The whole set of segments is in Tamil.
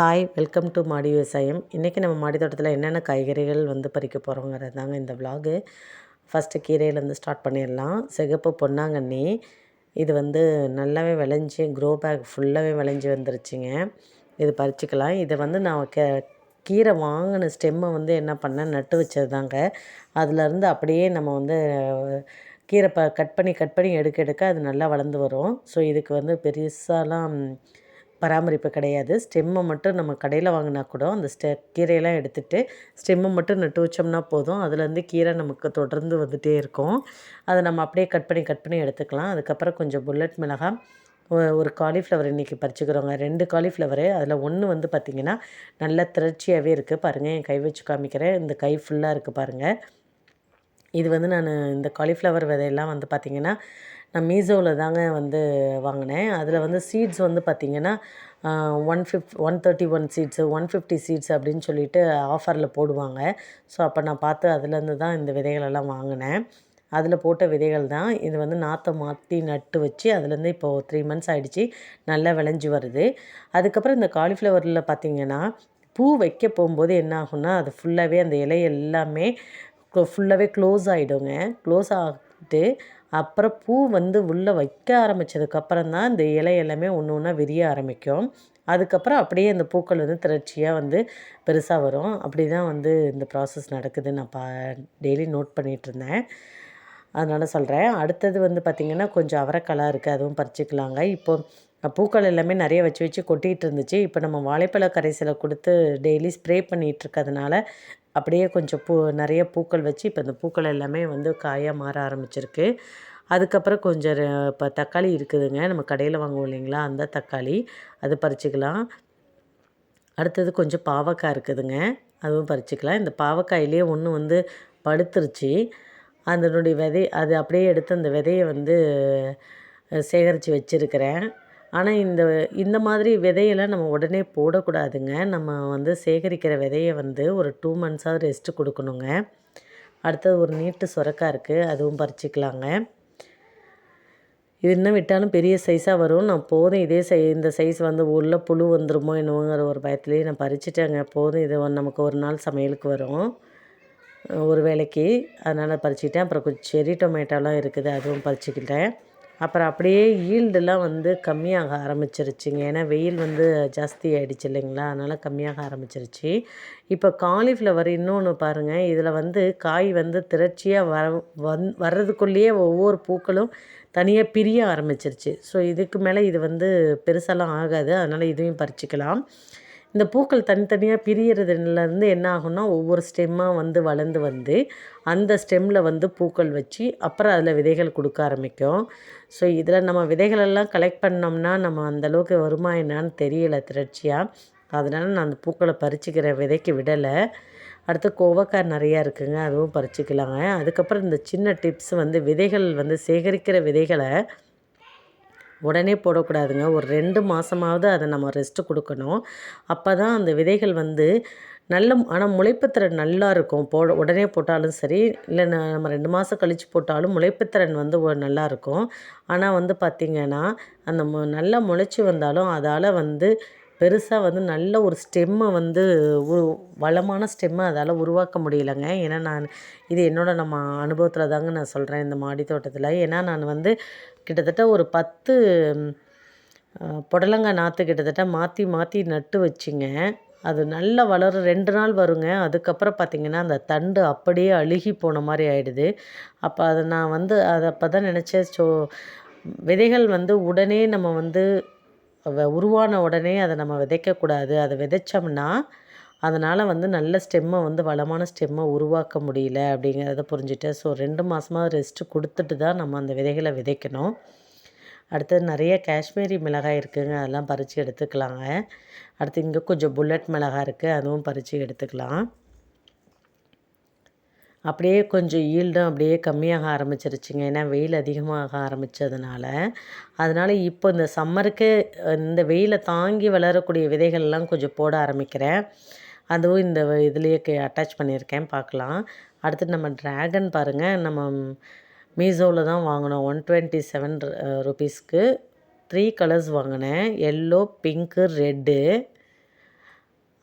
ஹாய் வெல்கம் டு மாடி விவசாயம் இன்றைக்கி நம்ம மாடி தோட்டத்தில் என்னென்ன காய்கறிகள் வந்து பறிக்க போகிறோங்கிறது தாங்க இந்த விலாகு ஃபஸ்ட்டு கீரையிலேருந்து ஸ்டார்ட் பண்ணிடலாம். சிகப்பு பொன்னாங்கண்ணி. இது வந்து நல்லாவே விளைஞ்சி க்ரோ பேக் ஃபுல்லாகவே விளைஞ்சி வந்துருச்சுங்க. இது பறிச்சுக்கலாம். இதை வந்து நான் கே கீரை வாங்கின ஸ்டெம்மை வந்து என்ன பண்ணேன்? நட்டு வச்சது தாங்க அதுலேருந்து அப்படியே நம்ம வந்து கீரை ப கட் பண்ணி கட் பண்ணி எடுக்க எடுக்க அது நல்லா வளர்ந்து வரும். ஸோ இதுக்கு வந்து பெருசாலாம் பராமரிப்பு கிடையாது. ஸ்டெம்மை மட்டும் நம்ம கடையில் வாங்கினா கூட அந்த ஸ்டெ கீரையெல்லாம் எடுத்துகிட்டு ஸ்டெம்மை மட்டும் நட்டு வச்சோம்னா போதும். அதுலேருந்து கீரை நமக்கு தொடர்ந்து வந்துகிட்டே இருக்கும். அதை நம்ம அப்படியே கட் பண்ணி கட் பண்ணி எடுத்துக்கலாம். அதுக்கப்புறம் கொஞ்சம் புல்லட் மிளகாய் ஒரு காலிஃப்ளவர் இன்றைக்கி பறிச்சுக்கிறோங்க. ரெண்டு காலிஃப்ளவரு அதில் ஒன்று வந்து பார்த்திங்கன்னா நல்ல திரட்சியாகவே இருக்குது பாருங்கள் என் கை வச்சு காமிக்கிறேன். இந்த கை ஃபுல்லாக இருக்குது பாருங்கள் இது வந்து நான் இந்த காலிஃப்ளவர் விதையெல்லாம் வந்து பார்த்திங்கன்னா நான் மீஷோவில் தாங்க வந்து வாங்கினேன். அதில் வந்து சீட்ஸ் வந்து பார்த்திங்கன்னா one fifty one thirty one seeds one fifty seeds அப்படின்னு சொல்லிட்டு ஆஃபரில் போடுவாங்க. ஸோ அப்போ நான் பார்த்து அதுலேருந்து தான் இந்த விதைகளெல்லாம் வாங்கினேன். அதில் போட்ட விதைகள் தான். இது வந்து நாற்றை மாற்றி நட்டு வச்சு அதுலேருந்து இப்போது த்ரீ மந்த்ஸ் ஆகிடுச்சி நல்லா விளைஞ்சி வருது. அதுக்கப்புறம் இந்த காலிஃப்ளவரில் பார்த்திங்கன்னா பூ வைக்க போகும்போது என்ன ஆகும்னா அது ஃபுல்லாகவே அந்த இலை எல்லாமே ஃபுல்லாகவே க்ளோஸ் ஆகிடுங்க க்ளோஸ் ஆகிட்டு அப்புறம் பூ வந்து உள்ளே வைக்க ஆரம்பித்ததுக்கப்புறம் தான் இந்த இலை எல்லாமே ஒன்று ஒன்றா விரிய ஆரம்பிக்கும். அதுக்கப்புறம் அப்படியே அந்த பூக்கள் வந்து திரட்சியாக வந்து பெருசாக வரும். அப்படி தான் வந்து இந்த ப்ராசஸ் நடக்குது நான் பா டெய்லி நோட் பண்ணிகிட்ருந்தேன் அதனால் சொல்கிறேன் அடுத்தது வந்து பார்த்திங்கன்னா கொஞ்சம் அவரைக்காலாக இருக்குது அதுவும் பறிச்சிக்கலாங்க. இப்போ பூக்கள் எல்லாமே நிறைய வச்சு வச்சு கொட்டிகிட்டு இருந்துச்சு. இப்போ நம்ம வாழைப்பழ கரைசலை கொடுத்து டெய்லி ஸ்ப்ரே பண்ணிகிட்ருக்கிறதுனால அப்படியே கொஞ்சம் பூ நிறைய பூக்கள் வச்சு இப்போ இந்த பூக்கள் எல்லாமே வந்து காயாக மாற ஆரம்பிச்சிருக்கு. அதுக்கப்புறம் கொஞ்சம் இப்போ தக்காளி இருக்குதுங்க. நம்ம கடையில் வாங்குவோம் இல்லைங்களா? அந்த தக்காளி. அது பறிச்சிக்கலாம். அடுத்தது கொஞ்சம் பாவக்காய் இருக்குதுங்க. அதுவும் பறிச்சிக்கலாம். இந்த பாவக்காயிலே ஒன்று வந்து படுத்துருச்சு. அதனுடைய விதை அது அப்படியே எடுத்து அந்த விதையை வந்து சேகரித்து வச்சுருக்கிறேன். ஆனால் இந்த இந்த மாதிரி விதையெல்லாம் நம்ம உடனே போடக்கூடாதுங்க. நம்ம வந்து சேகரிக்கிற விதையை வந்து ஒரு டூ மந்த்ஸாவது ரெஸ்ட்டு கொடுக்கணுங்க. அடுத்தது ஒரு நீட்டு சுரக்காய் இருக்குது அதுவும் பறிச்சிக்கலாங்க. இது இன்னும் விட்டாலும் பெரிய சைஸாக வரும். நான் போதும் இதே சை இந்த சைஸ் வந்து உள்ள புழு வந்துடுமோ என்னவோங்கிற ஒரு பயத்துலேயே நான் பறிச்சிட்டேங்க. போதும் இது நமக்கு ஒரு நாள் சமையலுக்கு வரும். ஒரு வேலைக்கு அதனால் பறிச்சிக்கிட்டேன். அப்புறம் கொஞ்சம் செரி டொமேட்டோலாம் இருக்குது அதுவும் பறிச்சிக்கிட்டேன். அப்புறம் அப்படியே ஈல்டுலாம் வந்து கம்மியாக ஆரம்பிச்சிருச்சுங்க. ஏன்னா வெயில் வந்து ஜாஸ்தி ஆகிடுச்சு இல்லைங்களா? அதனால் கம்மியாக ஆரம்பிச்சிருச்சு. இப்போ காலிஃப்ளவர் இன்னொன்று பாருங்கள் இதில் வந்து காய் வந்து திரட்சியாக வர வந் வர்றதுக்குள்ளேயே ஒவ்வொரு பூக்களும் தனியாக பிரிய ஆரம்பிச்சிருச்சு. ஸோ இதுக்கு மேலே இது வந்து பெருசாலாம் ஆகாது. அதனால் இதையும் பறிச்சிக்கலாம். இந்த பூக்கள் தனித்தனியாக பிரியறதுலேருந்து என்ன ஆகும்னா ஒவ்வொரு ஸ்டெம்மாக வந்து வளர்ந்து வந்து அந்த ஸ்டெம்மில் வந்து பூக்கள் வச்சு அப்புறம் அதில் விதைகள் கொடுக்க ஆரம்பிக்கும். ஸோ இதில் நம்ம விதைகளெல்லாம் கலெக்ட் பண்ணோம்னா நம்ம அந்தளவுக்கு வருமா என்னான்னு தெரியலை திரட்சியாக அதனால் நான் அந்த பூக்களை பறிச்சுக்கிற விதைக்கு விடலை. அடுத்து கோவக்காய் நிறையா இருக்குங்க அதுவும் பறிச்சுக்கலாங்க. அதுக்கப்புறம் இந்த சின்ன டிப்ஸ் வந்து விதைகள் வந்து சேகரிக்கிற விதைகளை உடனே போடக்கூடாதுங்க. ஒரு ரெண்டு மாதமாவது அதை நம்ம ரெஸ்ட்டு கொடுக்கணும். அப்போ தான் அந்த விதைகள் வந்து நல்ல ஆனால் முளைப்புத்திறன் நல்லா இருக்கும். போட உடனே போட்டாலும் சரி இல்லை நம்ம ரெண்டு மாதம் கழித்து போட்டாலும் முளைப்புத்திறன் வந்து நல்லா இருக்கும். ஆனால் வந்து பார்த்திங்கன்னா அந்த மு நல்லா முளைச்சி வந்தாலும் அதால் வந்து பெருசாக வந்து நல்ல ஒரு ஸ்டெம்மை வந்து உ வளமான ஸ்டெம்மை அதால் உருவாக்க முடியலைங்க. ஏன்னா நான் இது என்னோட நம்ம அனுபவத்தில் தாங்க நான் சொல்கிறேன் இந்த மாடி தோட்டத்தில். ஏன்னா நான் வந்து கிட்டத்தட்ட ஒரு பத்து புடலங்காய் நாற்று கிட்டத்தட்ட மாற்றி மாற்றி நட்டு வச்சிங்க. அது நல்லா வளர ரெண்டு நாள் வருங்க. அதுக்கப்புறம் பார்த்திங்கன்னா அந்த தண்டு அப்படியே அழுகி போன மாதிரி ஆகிடுது அப்போ அதை நான் வந்து அதை அப்போ தான் நினச்சேன். ஸோ விதைகள் வந்து உடனே நம்ம வந்து உருவான உடனே அதை நம்ம விதைக்கக்கூடாது. அதை விதைச்சோம்னா அதனால் வந்து நல்ல ஸ்டெம்மை வந்து வளமான ஸ்டெம்மை உருவாக்க முடியல அப்படிங்கிறத புரிஞ்சுட்டு ஸோ ரெண்டு மாதமாக ரெஸ்ட்டு கொடுத்துட்டு தான் நம்ம அந்த விதைகளை விதைக்கணும். அடுத்தது நிறைய காஷ்மீரி மிளகாய் இருக்குதுங்க அதெல்லாம் பறித்து எடுத்துக்கலாங்க. அடுத்து இங்கே கொஞ்சம் புல்லட் மிளகாய் இருக்குது அதுவும் பறித்து எடுத்துக்கலாம். அப்படியே கொஞ்சம் ஈல்டும் அப்படியே கம்மியாக ஆரம்பிச்சிருச்சுங்க. ஏன்னா வெயில் அதிகமாக ஆரம்பித்ததுனால அதனால் இப்போ இந்த சம்மருக்கு இந்த வெயிலை தாங்கி வளரக்கூடிய விதைகள்லாம் கொஞ்சம் போட ஆரம்பிக்கிறேன். அதுவும் இந்த இதுலேயே அட்டாச் பண்ணியிருக்கேன். பார்க்கலாம். அடுத்து நம்ம ட்ராகன் பாருங்கள் நம்ம மீசோவில் தான் வாங்கினோம். ஒன் டுவெண்ட்டி செவன் ருபீஸ்க்கு த்ரீ கலர்ஸ் வாங்கினேன். எல்லோ பிங்க்கு ரெட்டு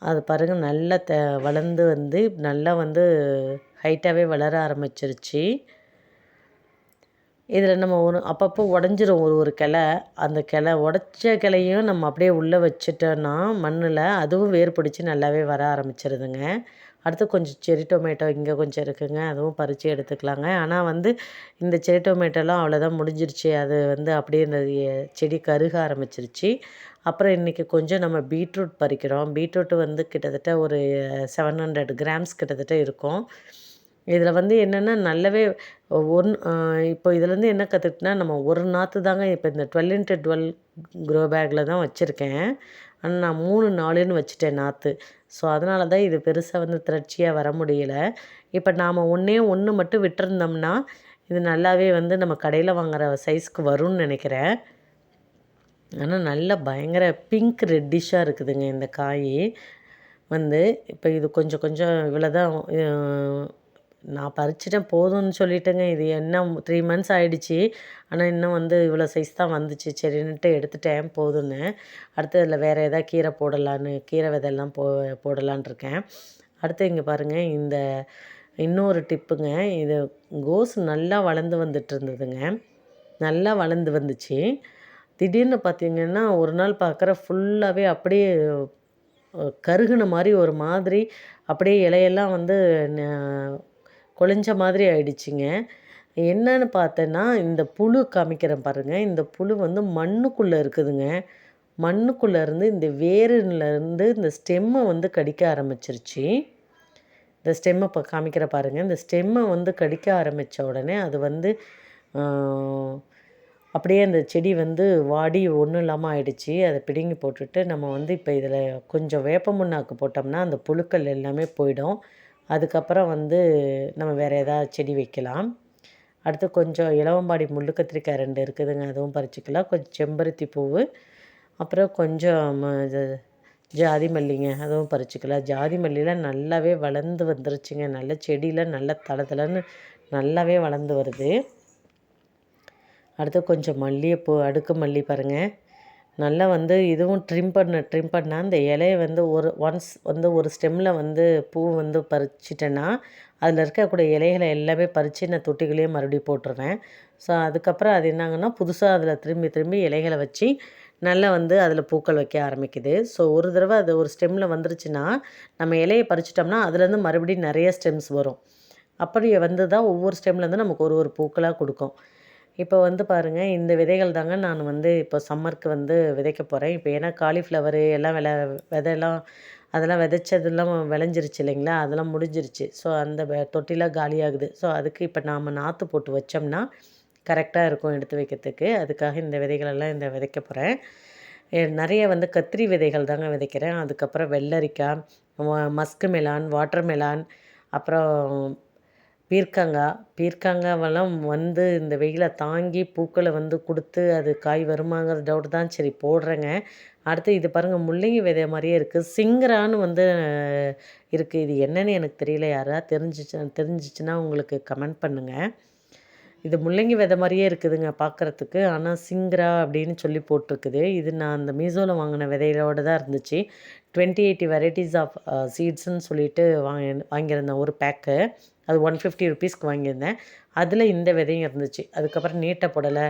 அது பாருங்கள் நல்லா த வளர்ந்து வந்து நல்லா வந்து ஹைட்டாகவே வளர ஆரம்பிச்சிருச்சு. இதில் நம்ம ஒரு அப்பப்போ உடஞ்சிரும் ஒரு ஒரு கிளை. அந்த கிளை உடச்ச கிளையும் நம்ம அப்படியே உள்ளே வச்சுட்டோன்னா மண்ணில் அதுவும் வேர் பிடிச்சி நல்லாவே வர ஆரம்பிச்சிருதுங்க. அடுத்து கொஞ்சம் செரி டொமேட்டோ இங்கே கொஞ்சம் இருக்குங்க அதுவும் பறித்து எடுத்துக்கலாங்க. ஆனால் வந்து இந்த செரி டொமேட்டோலாம் அவ்வளோதான் முடிஞ்சிருச்சு. அது வந்து அப்படியே இந்த செடி கருக ஆரம்பிச்சிருச்சு. அப்புறம் இன்றைக்கி கொஞ்சம் நம்ம பீட்ரூட் பறிக்கிறோம். பீட்ரூட் வந்து கிட்டத்தட்ட ஒரு செவன் ஹண்ட்ரட் கிராம்ஸ் கிட்டத்தட்ட இருக்கும். இதில் வந்து என்னென்னா நல்லாவே ஒன் இப்போ இதுலேருந்து என்ன கற்றுக்கிட்டேன்னா நம்ம ஒரு நாற்று தாங்க இப்போ இந்த டுவெல் இன்ட்டு டுவெல் க்ரோ பேக்கில் தான் வச்சுருக்கேன். ஆனால் நான் மூணு நாலுன்னு வச்சுட்டேன் நாற்று. ஸோ அதனால தான் இது பெருசாக வந்து திரட்சியாக வர முடியல. இப்போ நாம் ஒன்றே ஒன்று மட்டும் விட்டுருந்தோம்னா இது நல்லாவே வந்து நம்ம கடையில் வாங்குகிற சைஸ்க்கு வரும்னு நினைக்கிறேன். ஆனால் நல்லா பயங்கர பிங்க் ரெட்டிஷாக இருக்குதுங்க இந்த காய். வந்து இப்போ இது கொஞ்சம் கொஞ்சம் இவ்வளோ தான் நான் பறிச்சிட்டேன் போதும்னு சொல்லிட்டேங்க. இது என்ன த்ரீ மந்த்ஸ் ஆகிடுச்சி ஆனால் இன்னும் வந்து இவ்வளோ சைஸ் தான் வந்துச்சு. சரின்ட்டு எடுத்துட்டேன் போதும்னு. அடுத்து இதில் வேறு எதாவது கீரை போடலான்னு கீரை விதையெல்லாம் போ போடலான் இருக்கேன். அடுத்து இங்கே பாருங்கள் இந்த இன்னொரு டிப்புங்க இது கோஸ் நல்லா வளர்ந்து வந்துட்டு இருந்ததுங்க. நல்லா வளர்ந்து வந்துச்சு. திடீர்னு பார்த்திங்கன்னா ஒரு நாள் பார்க்குற ஃபுல்லாகவே அப்படியே கருகுன மாதிரி ஒரு மாதிரி அப்படியே இலையெல்லாம் வந்து குழஞ்ச மாதிரி ஆயிடுச்சுங்க. என்னன்னு பார்த்தேன்னா இந்த புழு காமிக்கிறேன் பாருங்கள் இந்த புழு வந்து மண்ணுக்குள்ளே இருக்குதுங்க. மண்ணுக்குள்ளேருந்து இந்த வேருலேருந்து இந்த ஸ்டெம்மை வந்து கடிக்க ஆரம்பிச்சிருச்சு. இந்த ஸ்டெம்மை இப்போ காமிக்கிற பாருங்கள் இந்த ஸ்டெம்மை வந்து கடிக்க ஆரம்பித்த உடனே அது வந்து அப்படியே அந்த செடி வந்து வாடி ஒன்றும் இல்லாமல் ஆயிடுச்சு. அதை பிடுங்கி போட்டுட்டு நம்ம வந்து இப்போ இதில் கொஞ்சம் வேப்ப முன்னாக்கு போட்டோம்னா அந்த புழுக்கள் எல்லாமே போயிடும். அதுக்கப்புறம் வந்து நம்ம வேறு எதாவது செடி வைக்கலாம். அடுத்து கொஞ்சம் இலவம்பாடி முள்ளு கத்திரிக்காய் ரெண்டு இருக்குதுங்க அதுவும் பறிச்சிக்கலாம். கொஞ்சம் செம்பருத்தி பூவு அப்புறம் கொஞ்சம் இது ஜாதி மல்லிங்க அதுவும் பறிச்சிக்கலாம். ஜாதி மல்லிலாம் நல்லாவே வளர்ந்து வந்துருச்சுங்க. நல்ல செடியில் நல்ல தளதளன்னு நல்லாவே வளர்ந்து வருது. அடுத்து கொஞ்சம் மல்லிகைப்பூ அடுக்கு மல்லி பாருங்கள் நல்லா வந்து இதுவும் ட்ரிம் பண்ண ட்ரிம் பண்ணால் அந்த இலையை வந்து ஒரு ஒன்ஸ் வந்து ஒரு ஸ்டெம்மில் வந்து பூ வந்து பறிச்சிட்டேன்னா அதில் இருக்கக்கூடிய இலைகளை எல்லாமே பறித்து நான் தொட்டிகளையும் மறுபடியும் போட்டுருவேன். ஸோ அதுக்கப்புறம் அது என்னாங்கன்னா புதுசாக அதில் திரும்பி திரும்பி இலைகளை வச்சு நல்லா வந்து அதில் பூக்கள் வைக்க ஆரம்பிக்குது. ஸோ ஒரு தடவை அது ஒரு ஸ்டெம்மில் வந்துருச்சுன்னா நம்ம இலையை பறிச்சிட்டோம்னா அதுலேருந்து மறுபடியும் நிறைய ஸ்டெம்ஸ் வரும். அப்படியே வந்து தான் ஒவ்வொரு ஸ்டெம்லேருந்து நமக்கு ஒரு ஒரு பூக்களாக கொடுக்கும். இப்போ வந்து பாருங்கள் இந்த விதைகள் தாங்க நான் வந்து இப்போ சம்மருக்கு வந்து விதைக்க போகிறேன் இப்போ ஏன்னா காலிஃப்ளவரு எல்லாம் விளை விதையெல்லாம் அதெல்லாம் விதைச்சதெல்லாம் விளைஞ்சிருச்சு இல்லைங்களா? அதெல்லாம் முடிஞ்சிருச்சு. ஸோ அந்த தொட்டிலாம் காலியாகுது. ஸோ அதுக்கு இப்போ நாம் நாற்று போட்டு வச்சோம்னா கரெக்டாக இருக்கும் எடுத்து வைக்கிறதுக்கு. அதுக்காக இந்த விதைகளெல்லாம் இந்த விதைக்க போகிறேன் நிறைய வந்து கத்திரி விதைகள் தாங்க விதைக்கிறேன். அதுக்கப்புறம் வெள்ளரிக்காய் மஸ்கு மெலான் வாட்டர் மெலான் அப்புறம் பீர்க்கங்காய் பீர்க்கங்காவெல்லாம் வந்து இந்த வெயிலை தாங்கி பூக்களை வந்து கொடுத்து அது காய் வருமாங்கிற டவுட் தான். சரி போடுறேங்க. அடுத்து இது பாருங்கள் முள்ளங்கி விதை மாதிரியே இருக்குது சிங்கரான்னு வந்து இருக்குது இது என்னன்னு எனக்கு தெரியல யாராவது தெரிஞ்சிச்சு தெரிஞ்சிச்சுன்னா உங்களுக்கு கமெண்ட் பண்ணுங்கள் இது முள்ளங்கி விதை மாதிரியே இருக்குதுங்க பார்க்குறதுக்கு ஆனால் சிங்கரா அப்படின்னு சொல்லி போட்டிருக்குது. இது நான் அந்த மீசோவில் வாங்கின விதைகளோடு தான் இருந்துச்சு. டுவெண்ட்டி எயிட்டி வெரைட்டிஸ் ஆஃப் சீட்ஸுன்னு சொல்லிட்டு வாங்கி வாங்கியிருந்தேன் ஒரு பேக்கு அது ஒன் ஃபிஃப்டி ருபீஸ்க்கு வாங்கியிருந்தேன். அதில் இந்த விதையும் இருந்துச்சு. அதுக்கப்புறம் நீட்டை புடலை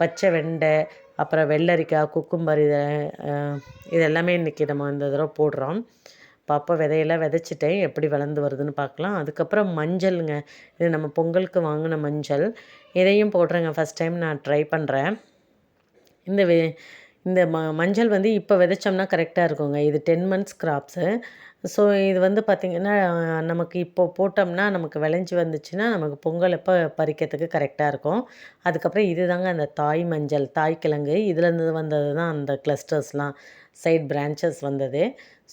பச்சை வெண்டை அப்புறம் வெள்ளரிக்காய் குக்கும்பர் இதை இதெல்லாமே இன்றைக்கி நம்ம இந்த தடவை போடுறோம். பாப்பா விதையெல்லாம் விதைச்சிட்டேன். எப்படி வளர்ந்து வருதுன்னு பார்க்கலாம். அதுக்கப்புறம் மஞ்சளுங்க. இது நம்ம பொங்கலுக்கு வாங்கின மஞ்சள். இதையும் போடுறேங்க. ஃபஸ்ட் டைம் நான் ட்ரை பண்ணுறேன் இந்த வே இந்த ம மஞ்சள் வந்து இப்போ விதைச்சோம்னா கரெக்டாக இருக்குங்க. இது டென் மந்த்ஸ் கிராப்ஸு ஸோ இது வந்து பார்த்திங்கன்னா நமக்கு இப்போ போட்டோம்னா நமக்கு விளைஞ்சி வந்துச்சுன்னா நமக்கு பொங்கல் எப்போ பறிக்கிறதுக்கு கரெக்டாக இருக்கும். அதுக்கப்புறம் இது தாங்க அந்த தாய் மஞ்சள் தாய் கிழங்கு. இதுலேருந்து வந்தது தான் அந்த கிளஸ்டர்ஸ்லாம் சைட் பிரான்ச்சஸ் வந்தது.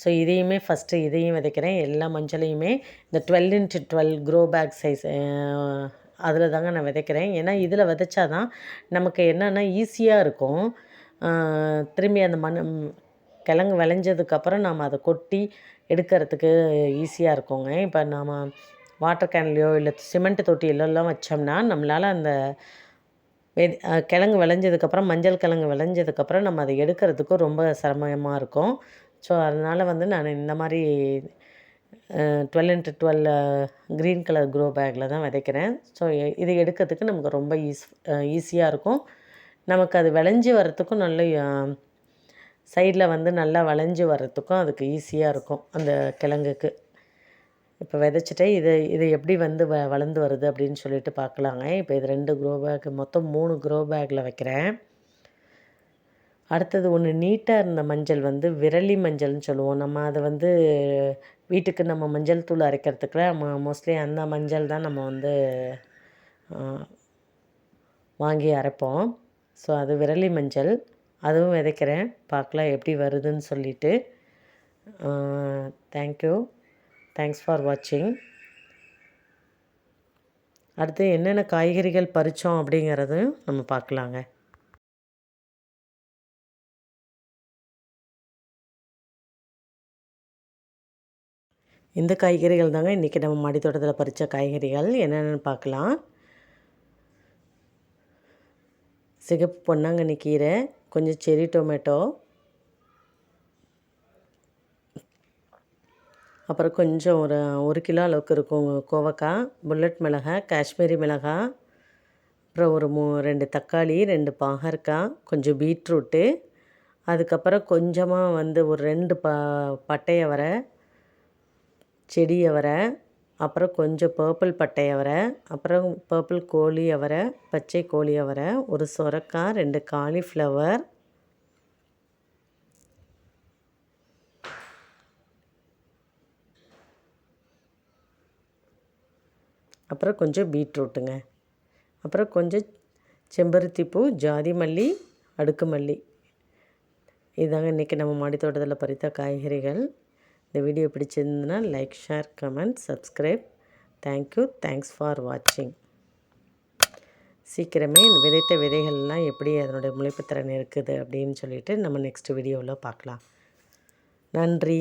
ஸோ இதையுமே ஃபஸ்ட்டு இதையும் விதைக்கிறேன். எல்லா மஞ்சளையுமே இந்த twelve into twelve grow bag size அதில் தாங்க நான் விதைக்கிறேன். ஏன்னா இதில் விதைச்சா தான் நமக்கு என்னென்னா ஈஸியாக இருக்கும். திரும்பி அந்த மண் கிழங்கு விளைஞ்சதுக்கப்புறம் நாம் அதை கொட்டி எடுக்கிறதுக்கு ஈஸியாக இருக்குங்க. இப்போ நாம் வாட்டர் கேன்லையோ இல்லை சிமெண்ட் தொட்டியிலெல்லாம் வச்சோம்னா நம்மளால் அந்த கிழங்கு விளைஞ்சதுக்கப்புறம் மஞ்சள் கிழங்கு விளைஞ்சதுக்கப்புறம் நம்ம அதை எடுக்கிறதுக்கும் ரொம்ப சிரமமாக இருக்கும். ஸோ அதனால் வந்து நான் இந்த மாதிரி twelve into twelve green colour grow பேக்கில் தான் விதைக்கிறேன். ஸோ இது எடுக்கிறதுக்கு நமக்கு ரொம்ப ஈஸ் ஈஸியாக இருக்கும். நமக்கு அது விளைஞ்சி வர்றதுக்கும் நல்ல சைடில் வந்து நல்லா வளைஞ்சி வர்றதுக்கும் அதுக்கு ஈஸியாக இருக்கும் அந்த கிழங்குக்கு. இப்போ விதைச்சிட்டே இது இது எப்படி வந்து வ வளர்ந்து வருது அப்படின்னு சொல்லிட்டு பார்க்கலாங்க. இப்போ இது ரெண்டு க்ரோ பேக் மொத்தம் மூணு க்ரோ பேக்கில் வைக்கிறேன். அடுத்தது ஒன்று நீட்டாக இருந்த மஞ்சள் வந்து விரலி மஞ்சள்னு சொல்லுவோம். நம்ம அதை வந்து வீட்டுக்கு நம்ம மஞ்சள் தூள் அரைக்கிறதுக்குள்ள ம மோஸ்ட்லி அந்த மஞ்சள் தான் நம்ம வந்து வாங்கி அரைப்போம். ஸோ அது விரலி மஞ்சள். அதுவும் விதைக்கிறேன். பார்க்கலாம் எப்படி வருதுன்னு சொல்லிட்டு. தேங்க்யூ தேங்க்ஸ் ஃபார் வாட்சிங் அடுத்து என்னென்ன காய்கறிகள் பறித்தோம் அப்படிங்கிறதும் நம்ம பார்க்கலாங்க. இந்த காய்கறிகள் தாங்க இன்றைக்கி நம்ம மாடி தோட்டத்தில் பறித்த காய்கறிகள். என்னென்னு பார்க்கலாம். சிகப்பு பொன்னாங்கண்ணி கீரை கொஞ்சம் செரி டொமேட்டோ அப்புறம் கொஞ்சம் ஒரு ஒரு கிலோ அளவுக்கு இருக்கும் கோவக்காய் புல்லட் மிளகாய் காஷ்மீரி மிளகாய் அப்புறம் ஒரு மூ ரெண்டு தக்காளி ரெண்டு பாகற்காய் கொஞ்சம் பீட்ரூட்டு அதுக்கப்புறம் கொஞ்சமாக வந்து ஒரு ரெண்டு ப பட்டையை வர செடி அவரை அப்புறம் கொஞ்சம் பர்பிள் பட்டை அவரை அப்புறம் பர்பிள் கோழி அவரை பச்சை கோழி அவரை ஒரு சுரக்காய் ரெண்டு காலிஃப்ளவர் அப்புறம் கொஞ்சம் பீட்ரூட்டுங்க. அப்புறம் கொஞ்சம் செம்பருத்தி பூ ஜாதி மல்லி அடுக்கு மல்லி. இதாங்க இன்றைக்கி நம்ம மாடித்தோட்டத்தில் பறித்த காய்கறிகள். இந்த வீடியோ பிடிச்சிருந்ததுன்னா like share comment subscribe. Thank you thanks for வாட்சிங் சீக்கிரமே விதைத்த விதைகள்லாம் எப்படி அதனுடைய முளைப்புத்திறன் இருக்குது அப்படின்னு சொல்லிட்டு நம்ம நெக்ஸ்ட் வீடியோவில் பார்க்கலாம். நன்றி.